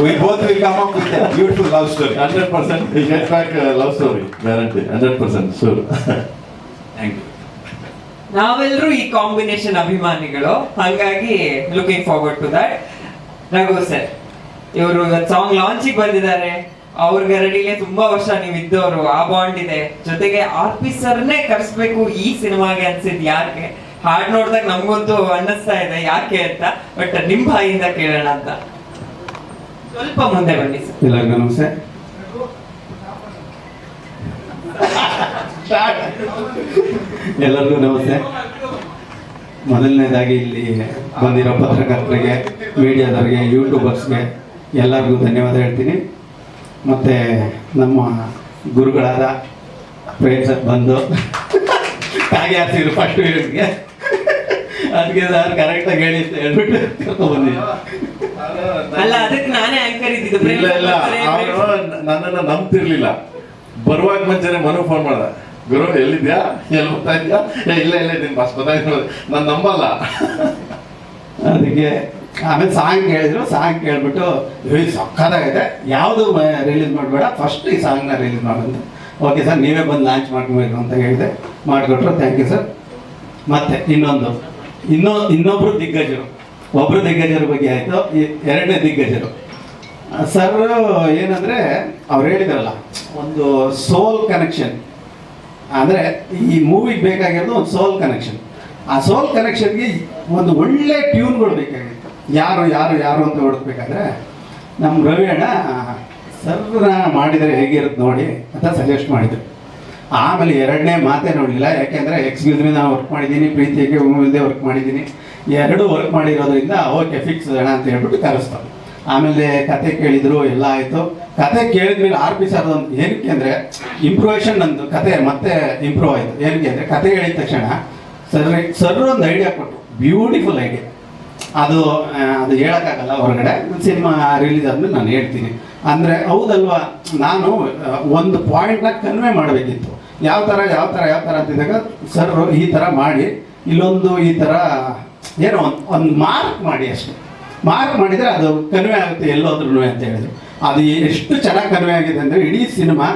We both we with a beautiful love story. Hundred percent get back love story guarantee hundred percent sure thank you ನಾವೆಲ್ಲರೂ ಈ ಕಾಂಬಿನೇಷನ್ ಅಭಿಮಾನಿಗಳು. ಹಾಗಾಗಿ looking forward to that Raghu sir ಇವರು ಸಾಂಗ್ ಲಾಂಚಿಗೆ ಬಂದಿದ್ದಾರೆ. ಅವ್ರ ಗರಡಿಲೆ ತುಂಬಾ ವರ್ಷ ನೀವು ಇದ್ದವರು, ಆ ಬಾಂಡ್ ಇದೆ. ಜೊತೆಗೆ ಆಫೀಸರ್ನೇ ಕರ್ಸ್ಬೇಕು ಈ ಸಿನಿಮಾಗೆ ಅನ್ಸಿದ್ ಯಾಕೆ ಹಾಡ್ ನೋಡಿದಾಗ ನಮ್ಗಂತೂ ಅನ್ನಿಸ್ತಾ ಇದೆ, ಯಾಕೆ ಅಂತ? ಬಟ್ ನಿಮ್ ಬಾಯಿಂದ ಕೇಳೋಣ ಅಂತ. ಸ್ವಲ್ಪ ಮುಂದೆ ಬನ್ನಿ ಸರ್ ನಮಸ್ತೆ. ಎಲ್ಲರಿಗೂ ನಮಸ್ತೆ. ಮೊದಲನೇದಾಗಿ ಇಲ್ಲಿ ಬಂದಿರೋ ಪತ್ರಕರ್ತರಿಗೆ ಮೀಡಿಯಾದವ್ರಿಗೆ ಯೂಟ್ಯೂಬರ್ಸ್ಗೆ ಎಲ್ಲರಿಗೂ ಧನ್ಯವಾದ ಹೇಳ್ತೀನಿ. ಮತ್ತು ನಮ್ಮ ಗುರುಗಳಾದ ಪ್ರೇಮ್ ಸರ್ ಬಂದು ತಾಗೆ ಹಾಕ್ಸಿದ್ರು ಫಸ್ಟ್ಗೆ ಅದಕ್ಕೆ ಸರ್ ಕರೆಕ್ಟಾಗಿ ಹೇಳಿ ಅಂತ ಹೇಳ್ಬಿಟ್ಟು ಕರ್ಕೊಂಡ್ಬಂದಿದ್ದೆ ಅಲ್ಲ ಅದಕ್ಕೆ ನಾನೇ ಆಂಕರ್ ಇದ್ದಿದ್ದು. ಇಲ್ಲ ಇಲ್ಲ ಅವರು ನನ್ನನ್ನು ನಂಬ್ತಿರ್ಲಿಲ್ಲ. ಬರುವಾಗ ಮುಂಚೆನೆ ಮನು ಫೋನ್ ಮಾಡ್ದ. ಗುರು ಎಲ್ಲಿದ್ಯಾ? ಎಲ್ಲಿ ಹೋಗ್ತಾ ಇದ್ಯಾ? ಏ ಇಲ್ಲ ಇಲ್ಲ ಇದ್ದೀನಿ ಬಸ್ ಗೊತ್ತಾಯ್ತು. ನಾನು ನಂಬಲ್ಲ. ಅದಕ್ಕೆ ಆಮೇಲೆ ಸಾಂಗ್ ಕೇಳಿದ್ರು, ಸಾಂಗ್ ಕೇಳ್ಬಿಟ್ಟು ಏಯ್ ಸಕ್ಕತ್ತಾಗಿದೆ ಯಾವುದು ರಿಲೀಸ್ ಮಾಡಬೇಡ ಫಸ್ಟ್ ಈ ಸಾಂಗ್ನ ರಿಲೀಸ್ ಮಾಡೋದು. ಓಕೆ ಸರ್ ನೀವೇ ಬಂದು ಲಾಂಚ್ ಮಾಡ್ಕೋಬೇಕು ಅಂತ ಹೇಳಿದೆ. ಮಾಡಿಕೊಟ್ರು ಥ್ಯಾಂಕ್ ಯು ಸರ್ ಮತ್ತೆ ಇನ್ನೊಂದು. ಇನ್ನೊ ಇನ್ನೊಬ್ರು ದಿಗ್ಗಜರು. ಒಬ್ಬರು ದಿಗ್ಗಜರ ಬಗ್ಗೆ ಆಯಿತು ಎರಡನೇ ದಿಗ್ಗಜರು. ಸರ್ ಏನಂದರೆ, ಅವ್ರು ಹೇಳಿದ್ರಲ್ಲ, ಒಂದು ಸೋಲ್ ಕನೆಕ್ಷನ್ ಅಂದರೆ ಈ ಮೂವಿಗೆ ಬೇಕಾಗಿರೋದು ಒಂದು ಸೋಲ್ ಕನೆಕ್ಷನ್ ಆ ಸೋಲ್ ಕನೆಕ್ಷನ್ಗೆ ಒಂದು ಒಳ್ಳೆ ಟ್ಯೂನ್ಗಳು ಬೇಕಾಗಿತ್ತು. ಯಾರು ಯಾರು ಯಾರು ಅಂತ ಹುಡುಕ್ಬೇಕಾದ್ರೆ ನಮ್ಮ ರವಿ ಅಣ್ಣ ಮಾಡಿದರೆ ಹೇಗಿರುತ್ತೆ ನೋಡಿ ಅಂತ ಸಜೆಸ್ಟ್ ಮಾಡಿದ್ರು. ಆಮೇಲೆ ಎರಡನೇ ಮಾತೇ ನೋಡಲಿಲ್ಲ, ಯಾಕೆಂದರೆ ಎಕ್ಸ್ಕ್ಯೂಸ್ ನಾನು ವರ್ಕ್ ಮಾಡಿದ್ದೀನಿ ಪ್ರೀತಿಗೆ ಇಲ್ಲದೆ ವರ್ಕ್ ಮಾಡಿದ್ದೀನಿ. ಎರಡೂ ವರ್ಕ್ ಮಾಡಿರೋದ್ರಿಂದ ಓಕೆ ಫಿಕ್ಸ್ ಅಣ್ಣ ಅಂತ ಹೇಳ್ಬಿಟ್ಟು ಕರೆಸ್ತಾರೆ. ಆಮೇಲೆ ಕತೆ ಕೇಳಿದರು, ಎಲ್ಲ ಆಯಿತು. ಕತೆ ಕೇಳಿದ್ಮೇಲೆ ಆರ್ ಪಿ ಸರ್ ಅಂತ ಏನಕ್ಕೆ ಅಂದರೆ ಇಂಪ್ರೂವೇಷನ್ ನಂದು ಕತೆ ಮತ್ತೆ ಇಂಪ್ರೂವ್ ಆಯಿತು. ಏನಕ್ಕೆ ಅಂದರೆ, ಕತೆ ಹೇಳಿದ ತಕ್ಷಣ ಸರ್ ಸರ್ ಒಂದು ಐಡಿಯಾ ಕೊಟ್ಟರು ಬ್ಯೂಟಿಫುಲ್ ಐಡಿಯಾ ಅದು ಅದು ಹೇಳೋಕ್ಕಾಗಲ್ಲ ಹೊರಗಡೆ. ಸಿನಿಮಾ ರಿಲೀಸ್ ಆದ್ಮೇಲೆ ನಾನು ಹೇಳ್ತೀನಿ. ಅಂದರೆ ಹೌದಲ್ವಾ? ನಾನು ಒಂದು ಪಾಯಿಂಟ್ನ ಕನ್ವೆ ಮಾಡಬೇಕಿತ್ತು. ಯಾವ ಥರ ಯಾವ ಥರ ಯಾವ ಥರ ಅಂತಿದ್ದಾಗ ಸರ್, ಈ ಥರ ಮಾಡಿ, ಇಲ್ಲೊಂದು ಈ ಥರ ಏನೋ ಒಂದು ಒಂದು ಮಾರ್ಕ್ ಮಾಡಿ ಅಷ್ಟೇ. ಮಾರ್ಕ್ ಮಾಡಿದರೆ ಅದು ಕನ್ವೆ ಆಗುತ್ತೆ ಎಲ್ಲೋದ್ರೂ ಅಂತ ಹೇಳಿದ್ರು. ಅದು ಎಷ್ಟು ಚೆನ್ನಾಗಿ ಕನ್ವೆ ಆಗಿದೆ ಅಂದರೆ ಇಡೀ ಸಿನಿಮಾ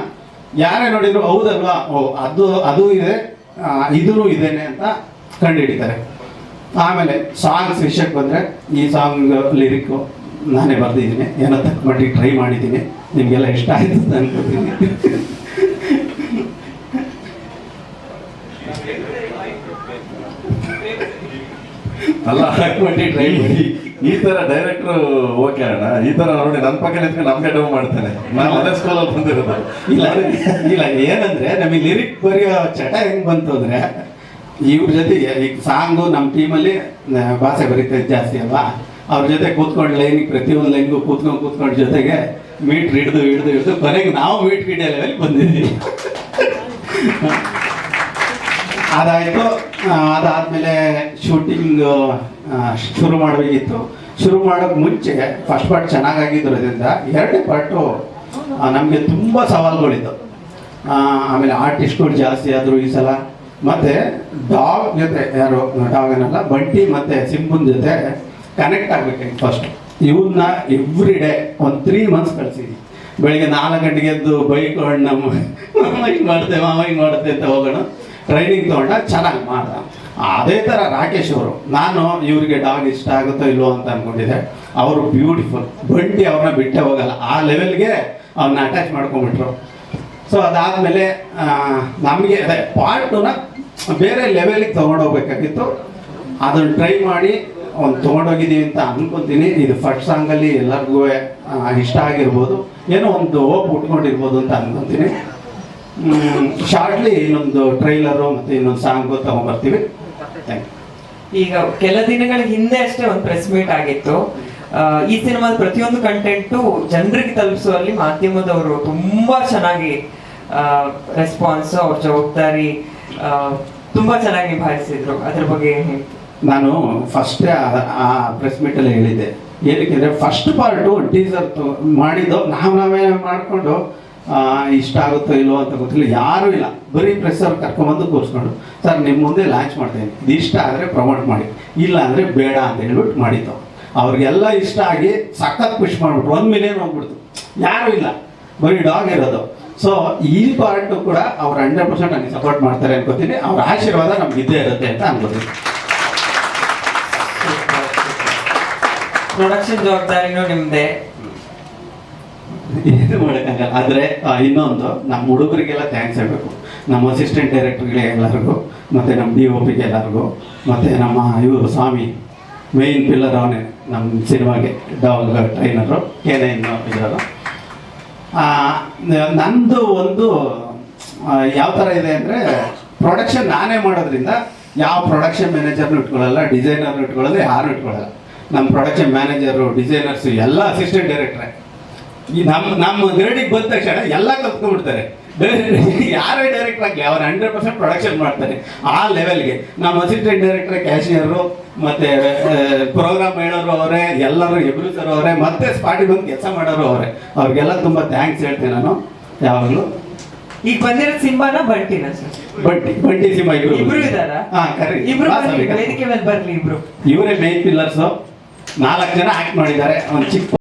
ಯಾರೇ ನೋಡಿದ್ರು ಹೌದಲ್ವಾ? ಓ, ಅದು ಅದು ಇದೆ ಇದೂ ಇದೇನೆ ಅಂತ ಕಂಡುಹಿಡಿತಾರೆ. ಆಮೇಲೆ ಸಾಂಗ್ಸ್ ವಿಷಯಕ್ಕೆ ಬಂದರೆ ಈ ಸಾಂಗ್ ಲಿರಿಕ್ಕು ನಾನೇ ಬರೆದಿದ್ದೀನಿ. ಏನೋ ತಕ್ಕ ಮಟ್ಟಿಗೆ ಟ್ರೈ ಮಾಡಿದ್ದೀನಿ. ನಿಮಗೆಲ್ಲ ಇಷ್ಟ ಆಯಿತು ಅಂತ ಅನ್ಕೋತೀನಿ. ಅಲ್ಲ ತಕ್ಕ ಮಟ್ಟಿಗೆ ಟ್ರೈ ಮಾಡಿ. ಈ- ಥರ ತರ ಡೈರೆಕ್ಟರ್ ಓಕೆ ಅಣ್ಣ. ಈ ತರ ನೋಡಿ ನನ್ನ ಪಕ್ಕ ನಿಂತ್ಕೊಂಡು ನಮ್ಗೆ ಡೌ ಮಾಡ್ತಾನೆ. ನಾನು ಅದೇ ಸ್ಕೂಲಲ್ಲಿ ಬಂದಿರೋದು. ಇಲ್ಲ ಇಲ್ಲ ಏನಂದ್ರೆ ನಮಗೆ ಲಿರಿಕ್ ಬರೆಯೋ ಚಟ ಹೆಂಗ್ ಬಂತು ಅಂದ್ರೆ ಇವ್ರ ಜೊತೆ ಈಗ ಸಾಂಗು ನಮ್ಮ ಟೀಮಲ್ಲಿ ಭಾಷೆ ಬರೀತಾ ಜಾಸ್ತಿ ಅಲ್ವಾ? ಅವ್ರ ಜೊತೆ ಕೂತ್ಕೊಂಡು ಲೈನಿಗೆ ಪ್ರತಿಯೊಂದು ಲೈನ್ಗೂ ಕೂತ್ಕೊಂಡು ಕೂತ್ಕೊಂಡು ಜೊತೆಗೆ ಮೀಟ್ ಹಿಡಿದು ಹಿಡಿದು ಹಿಡಿದು, ಕೊನೆಗೆ ನಾವು ಮೀಟ್ ಹಿಡಿಯೋ ಲೆವೆಲ್ ಬಂದಿದ್ದೀವಿ ಅದಾಯಿತು. ಅದಾದಮೇಲೆ ಶೂಟಿಂಗ್ ಶುರು ಮಾಡಬೇಕಿತ್ತು. ಶುರು ಮಾಡೋಕ್ಕೆ ಮುಂಚೆ ಫಸ್ಟ್ ಪಾರ್ಟ್ ಚೆನ್ನಾಗಾಗಿದ್ದರಿಂದ ಎರಡನೇ ಪಾರ್ಟು ನಮಗೆ ತುಂಬ ಸವಾಲುಗಳಿದ್ದವು. ಆಮೇಲೆ ಆರ್ಟಿಸ್ಟ್ಗಳು ಜಾಸ್ತಿ ಆದರು ಈ ಸಲ. ಮತ್ತು ಡಾಗ್ ಜೊತೆ ಯಾರು ಡಾಗ್ ಏನಲ್ಲ ಬಂಟಿ ಮತ್ತೆ ಸಿಂಪುನ್ ಜೊತೆ ಕನೆಕ್ಟ್ ಆಗ್ಬೇಕು ಫಸ್ಟ್ ಇವನ್ನ ಎವ್ರಿ ಡೇ ಒಂದು ತ್ರೀ ಮಂತ್ಸ್ ಕಳಿಸಿದ್ವಿ ಬೆಳಿಗ್ಗೆ ನಾಲ್ಕು ಗಂಟೆಗೆ ಎದ್ದು ಬೈಕ್ ನಮ್ಮ ಮಾಮ ಹಿಂಗೆ ಮಾಡುತ್ತೆ ಮಾಮ ಹಿಂಗೆ ಅಂತ ಹೋಗೋಣ. ಟ್ರೈನಿಂಗ್ ತೊಗೊಂಡ ಚೆನ್ನಾಗಿ ಮಾಡ್ದ. ಅದೇ ಥರ ರಾಕೇಶ್ ಅವರು, ನಾನು ಇವರಿಗೆ ಡಾಗ್ ಇಷ್ಟ ಆಗುತ್ತೋ ಇಲ್ವೋ ಅಂತ ಅನ್ಕೊಂಡಿದ್ದೆ. ಅವರು ಬ್ಯೂಟಿಫುಲ್ ಬಂಟಿ ಅವ್ರನ್ನ ಬಿಟ್ಟೆ ಹೋಗಲ್ಲ. ಆ ಲೆವೆಲ್ಗೆ ಅವ್ರನ್ನ ಅಟ್ಯಾಚ್ ಮಾಡ್ಕೊಂಡ್ಬಿಟ್ರು. ಸೊ ಅದಾದಮೇಲೆ ನಮಗೆ, ಅದೇ ನ ಬೇರೆ ಲೆವೆಲಿಗೆ ತೊಗೊಂಡೋಗ್ಬೇಕಾಗಿತ್ತು. ಅದನ್ನು ಟ್ರೈ ಮಾಡಿ ಒಂದು ತೊಗೊಂಡೋಗಿದ್ದೀವಿ ಅಂತ ಅನ್ಕೊಂತೀನಿ. ಇದು ಫಸ್ಟ್ ಸಾಂಗಲ್ಲಿ ಎಲ್ಲರಿಗೂ ಇಷ್ಟ ಆಗಿರ್ಬೋದು. ಏನೋ ಒಂದು ಹೋಪ್ ಉಟ್ಕೊಂಡಿರ್ಬೋದು ಅಂತ ಅನ್ಕೊತೀನಿ. ಶಾರ್ಟ್ಲಿ ಇನ್ನೊಂದು ಟ್ರೈಲರು ಮತ್ತು ಇನ್ನೊಂದು ಸಾಂಗು ತೊಗೊಂಬರ್ತೀವಿ. ಥ್ಯಾಂಕ್ ಯು ಈಗ ಕೆಲ ದಿನಗಳ ಹಿಂದೆ ಅಷ್ಟೇ ಒಂದು ಪ್ರೆಸ್ ಮೀಟ್ ಆಗಿತ್ತು. ಈ ಸಿನಿಮಾದ ಪ್ರತಿಯೊಂದು ಕಂಟೆಂಟು ಜನರಿಗೆ ತಲುಪಿಸುವಲ್ಲಿ ಮಾಧ್ಯಮದವರು ತುಂಬಾ ಚೆನ್ನಾಗಿ ರೆಸ್ಪಾನ್ಸ್ ಅವ್ರ ಜವಾಬ್ದಾರಿ ತುಂಬ ಚೆನ್ನಾಗಿ ನಿಭಾಯಿಸಿದ್ರು. ಅದ್ರ ಬಗ್ಗೆ? ನಾನು ಫಸ್ಟ್ ಆ ಪ್ರೆಸ್ ಮೀಟಲ್ಲಿ ಹೇಳಿದ್ದೆ. ಏನಕ್ಕೆ ಅಂದರೆ ಫಸ್ಟ್ ಪಾರ್ಟು ಟೀಸರ್ ಮಾಡಿದ್ದು, ನಾವು ನಾವೇ ಮಾಡಿಕೊಂಡು ಇಷ್ಟ ಆಗುತ್ತೋ ಇಲ್ಲೋ ಅಂತ ಗೊತ್ತಿಲ್ಲ, ಯಾರೂ ಇಲ್ಲ. ಬರೀ ಪ್ರೆಸ್ ಅವ್ರು ಕರ್ಕೊಂಬಂದು ಕೂರಿಸ್ಕೊಂಡು, ಸರ್ ನಿಮ್ಮ ಮುಂದೆ ಲಾಂಚ್ ಮಾಡ್ತೇನೆ. ಇದು ಇಷ್ಟ ಆದರೆ ಪ್ರಮೋಟ್ ಮಾಡಿ. ಇಲ್ಲ ಅಂದರೆ ಬೇಡ ಅಂತ ಹೇಳ್ಬಿಟ್ಟು ಮಾಡಿದ್ದು. ಅವ್ರಿಗೆಲ್ಲ ಇಷ್ಟ ಆಗಿ ಸಖತ್ ಖುಷಿ ಮಾಡ್ಬಿಟ್ರು. ಒಂದು ಮಿಲಿಯನ್ ಹೋಗ್ಬಿಡ್ತು. ಯಾರೂ ಇಲ್ಲ. ಬರೀ ಡಾಗ್ ಇರೋದು. ಸೊ ಈ ಪಾರ್ಟು ಕೂಡ ಅವ್ರು ಹಂಡ್ರೆಡ್ ಪರ್ಸೆಂಟ್ ನನಗೆ ಸಪೋರ್ಟ್ ಮಾಡ್ತಾರೆ ಅನ್ಕೋತೀನಿ. ಅವ್ರ ಆಶೀರ್ವಾದ ನಮ್ಗೆ ಇದ್ದೇ ಇರುತ್ತೆ ಅಂತ ಅನ್ಕೋತೀನಿ. ಪ್ರೊಡಕ್ಷನ್ ಜವಾಬ್ದಾರಿನೂ ನಿಮ್ದೆ. ಏನು ಮಾಡೋಕ್ಕಾಗಲ್ಲ. ಆದರೆ ಇನ್ನೊಂದು ನಮ್ಮ ಹುಡುಗರಿಗೆಲ್ಲ ಥ್ಯಾಂಕ್ಸ್ ಹೇಳಬೇಕು. ನಮ್ಮ ಅಸಿಸ್ಟೆಂಟ್ ಡೈರೆಕ್ಟರ್ಗೆ ಎಲ್ಲರಿಗೂ ಮತ್ತು ನಮ್ಮ ಡಿ ಒ ಪಿಗೆ ಎಲ್ಲರಿಗೂ ಮತ್ತು ನಮ್ಮ ಇವರು ಸ್ವಾಮಿ ಮೇಯ್ನ್ ಪಿಲ್ಲರ್ ಅವನೇ ನಮ್ಮ ಸಿನಿಮಾಗೆ ಡಾಗ್ ಟ್ರೈನರು ಕೆ ನೈನ್ ಇರೋರು ಆ, ನ- ನಂದು ಒಂದು ಯಾವ ಥರ ಇದೆ ಅಂದರೆ ಪ್ರೊಡಕ್ಷನ್ ನಾನೇ ಮಾಡೋದ್ರಿಂದ ಯಾವ ಪ್ರೊಡಕ್ಷನ್ ಮ್ಯಾನೇಜರ್ನು ಇಟ್ಕೊಳ್ಳಲ್ಲ ಡಿಸೈನರ್ನು ಇಟ್ಕೊಳ್ಳಲ್ಲ, ಯಾರು ಇಟ್ಕೊಳ್ಳಲ್ಲ. ನಮ್ಮ ಪ್ರೊಡಕ್ಷನ್ ಮ್ಯಾನೇಜರು ಡಿಸೈನರ್ಸು ಎಲ್ಲ ಅಸಿಸ್ಟೆಂಟ್ ಡೈರೆಕ್ಟ್ರೆ ಈ ನಮ್ಮ ನಮ್ಮ ಗ್ರೇಡಿಗೆ ಬಂದ ತಕ್ಷಣ ಎಲ್ಲ ಕಲ್ತ್ಕೊಂಡ್ಬಿಡ್ತಾರೆ. ಯಾರೇ ಡೈರೆಕ್ಟರ್ ಆಗಲಿ ಅವ್ರು ಹಂಡ್ರೆಡ್ ಪರ್ಸೆಂಟ್ ಪ್ರೊಡಕ್ಷನ್ ಮಾಡ್ತಾರೆ. ಆ ಲೆವೆಲ್ಗೆ ನಮ್ಮ ಅಸಿಸ್ಟೆಂಟ್ ಡೈರೆಕ್ಟರ್ ಕ್ಯಾಶಿಯರು ಮತ್ತೆ ಪ್ರೋಗ್ರಾಮ್ ಹೇಳೋರು ಅವರೇ ಎಲ್ಲರೂ ಎಬ್ರಿಸರು ಅವರೇ ಮತ್ತೆ ಸ್ಪಾಟಿಗೆ ಬಂದು ಕೆಲಸ ಮಾಡೋರು ಅವರೇ. ಅವ್ರಿಗೆಲ್ಲ ತುಂಬ ಥ್ಯಾಂಕ್ಸ್ ಹೇಳ್ತೀನಿ ನಾನು. ಯಾವಾಗಲೂ. ಈಗ ಬಂದಿರೋ ಸಿಂಬಾನ ಬಂಟಿನ ಸರ್ ಬಂಟಿ ಬಂಟಿ ಸಿಂಹ ಇಬ್ರು. ಇಬ್ರು ಇದಾರ ಹಾ ಕರೆಕ್ಟ್ ಇಬ್ರು ವೇದಿಕೆ ಮೇಲೆ ಬರ್ಲಿ ಇಬ್ರು. ಇವರೇ ಮೇನ್ ಪಿಲ್ಲರ್ಸ್ ನಾಲ್ಕು ಜನ ಆಕ್ಟ್ ಮಾಡಿದ್ದಾರೆ. ಒಂದು ಚಿಕ್ಕ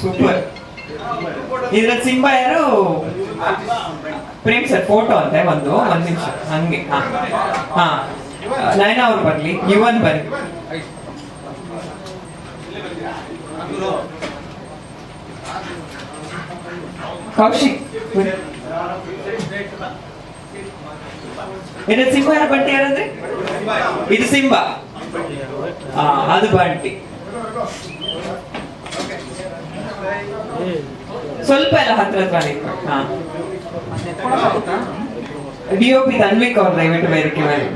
ಸೂಪರ್ ಇದ್ರ ಸಿಂಬಾ ಯಾರು? ಪ್ರೇಮ್ ಸರ್ ಫೋಟೋ ಅಂತೆ ಒಂದು, ಒಂದ್ ನಿಮಿಷ. ಹಂಗೆ, ಹಾ. ಹಾ. ನಯನ ಅವ್ರು ಬರ್ಲಿ, ಯುವನ್ ಬರ್ಲಿ. ಕೌಶಿಕ್. ಇದು ಸಿಂಹ ಯಾರು? ಬಂಟಿ ಯಾರಂದ್ರೆ ಇದು ಸಿಂಬ. ಅದು ಬಂಟಿ. ಸ್ವಲ್ಪ ಎಲ್ಲ ಹತ್ರ ಹತ್ರ ನಿಂತ್ಕೊಳ್ಳಿ. ಹಾ. ಡಿ ಒ ಅವ್ರ ದಯವಿಟ್ಟು ವೇದಿಕೆ ಮೇಲೆ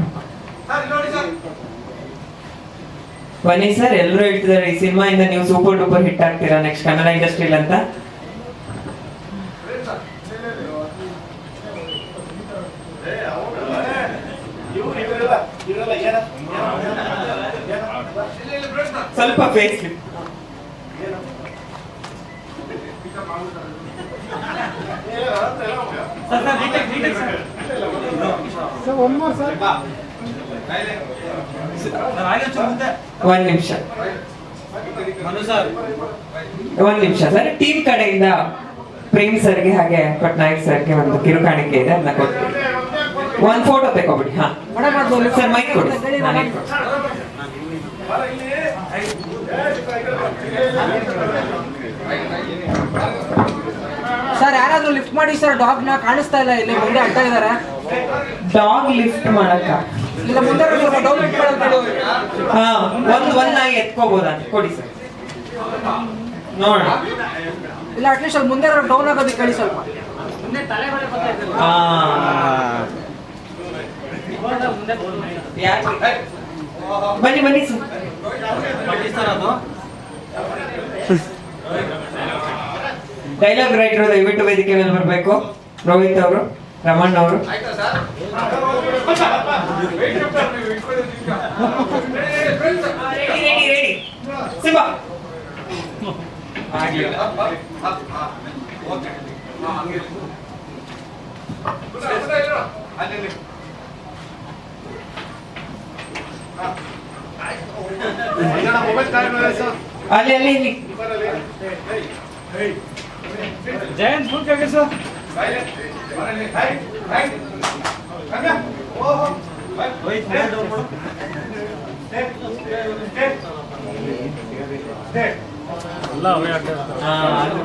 ಬನ್ನಿ. ಸರ್ ಎಲ್ಲರೂ ಹೇಳ್ತಿದ್ದಾರೆ, ಈ ಸಿನಿಮಾ ಇಂದ ನೀವು ಸೂಪರ್ ಡೂಪರ್ ಹಿಟ್ ಆಗ್ತೀರಾ ನೆಕ್ಸ್ಟ್ ಕನ್ನಡ ಇಂಡಸ್ಟ್ರಿಲ್ ಅಂತ? ಸ್ವಲ್ಪ ಫೇಸ್ ಒಂದ್ ನಿಮಿಷ ಒಂದ್ ನಿಮಿಷ ಸರ್. ಟೀಮ್ ಕಡೆಯಿಂದ ಪ್ರೇಮ್ ಸರ್ಗೆ ಹಾಗೆ ಪಟ್ನಾಯಕ್ ಸರ್ಗೆ ಒಂದು ಕಿರುಕಾಣಿಕೆ ಇದೆ ಅದನ್ನ ಕೊಡ್ತೀನಿ. ಒಂದ್ ಫೋಟೋ ತಗೋಬಿಡಿ ಹಾ. ಸರ್ ಮೈಕ್ ಕೊಡಿ. ನಾನೇ. ಸರ್ ಯಾರಾದ್ರೂ ಲಿಫ್ಟ್ ಮಾಡಿ ಸರ್ ಡಾಗ್ನ ಕಾಣಿಸ್ತಾ ಇಲ್ಲ ಇಲ್ಲಿ ಮುಂದೆ ಅಡ್ಡ ಇದಾರೆ. ಡಾಗ್ ಲಿಫ್ಟ್ ಮಾಡಕ ಇಲ್ಲ ಮುಂದೆ ಡೌನ್ ಇಟ್ಕೊಳ್ಳೋದು ಹಾ ಒಂದ್ ಒಂದ್ ನಾಯಿ ಎತ್ಕೋಬೋದಂತ ಕೊಡಿ ಸರ್. ನೋಡೋಣ. ಇಲ್ಲ ಅಟ್ಲೀಸ್ಟ್ ಅಲ್ಲಿ ಮುಂದೆ ಡೌನ್ ಆಗೋದಕ್ಕೆ ಕಳಿ ಸ್ವಲ್ಪ. ಯಾಕೆ? ಬನ್ನಿ ಬನ್ನಿ ಸರ್. ಡೈಲಾಗ್ ರೈಟರ್ ದಯವಿಟ್ಟು ವೇದಿಕೆ ಮೇಲೆ ಬರಬೇಕು. ರೋಹಿತ್ ಅವರು ರಮಣ್ ಅವರು. ರೆಡಿ ರೆಡಿ ರೆಡಿ ಸಿಂಬಾ ಆಗ್ಲಿಲ್ಲ ಅಲ್ಲಿ ಅಲ್ಲಿ ಇಲ್ಲಿ ಹಾ, ಅದು-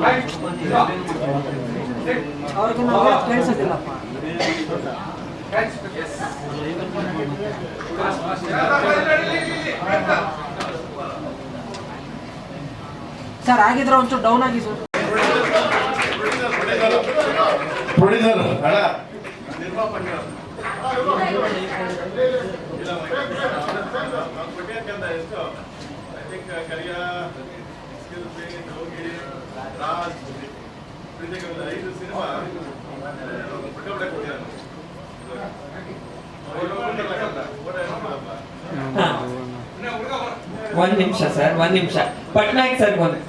ಅವ್ರಿಗೆ ನಾವು ಕೇಳಿಸೋದಿಲ್ಲಪ್ಪ ಸರ್ ಆಗಿದ್ರೆ ಒಂಚೂರು ಡೌನ್ ಆಗಿ ಸರ್ ಪ್ರೊಡ್ಯೂಸರ್ ಅಣ್ಣ. ಒಂದ್ ನಿಮಿಷ ಸರ್ ಒಂದ್ ನಿಮಿಷ. ಪಟ್ನಾಯಕ್ ಸರ್ ಒಂದು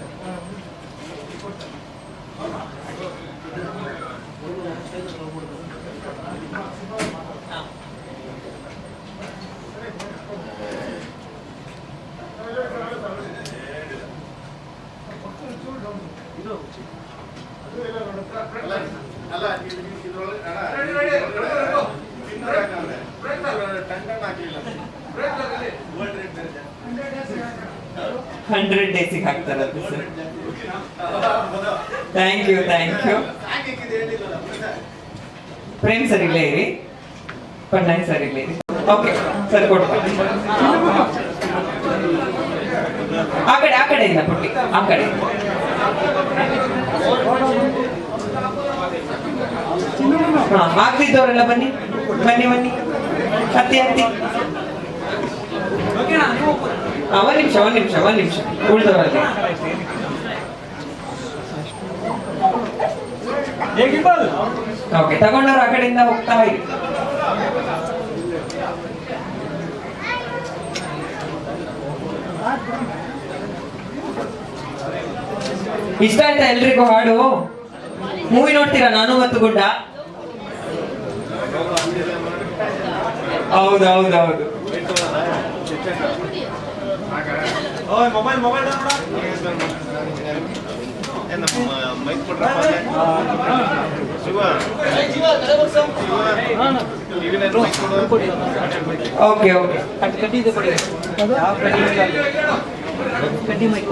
ಹಂಡ್ರೆಡ್ ಡೇಸಿಗೆ ಹಾಕ್ತಾರಂತೆ sir thank you thank you Prem sir ಇಲ್ಲೇ ಇರಿ. ಪಣ್ಣಾಯ್ ಸರ್ ಇಲ್ಲೇ ಇರಿ. ಓಕೆ ಸರ್ ಕೊಡ್ತಾರೆ ಆ ಕಡೆ ಆ ಕಡೆಯಿಂದ ಪುಟ್ಟಿ ಆ ಕಡೆ. ಹಾ ಆಗ್ತಿದ್ದವರೆಲ್ಲ ಬನ್ನಿ ಬನ್ನಿ ಬನ್ನಿ. ಹತ್ತಿ ಹತ್ತಿ ಆ, ಒಂದ್ ನಿಮಿಷ ಒಂದು ನಿಮಿಷ ಒಂದು ನಿಮಿಷ. ಉಳಿದವರಲ್ಲಿ ಓಕೆ ತಗೊಂಡವ್ರು ಆ ಕಡೆಯಿಂದ ಹೋಗ್ತಾ ಇರಿ. ಇಷ್ಟ ಆಯ್ತಾ ಎಲ್ರಿಗೂ ಹಾಡು? ಮೂವಿ ನೋಡ್ತೀರಾ ನಾನು ಮತ್ತು ಗುಡ್ಡ? ಹೌದು ಹೌದು ಹೌದು. ಓಕೆ ಓಕೆ ಕಡ್ಡಿ ಇದೆ ಕೊಡಿ ಯಾವ ಕಡ್ಡಿ ಇಲ್ಲ? ಅಲ್ಲಿ. ಮೈಕ್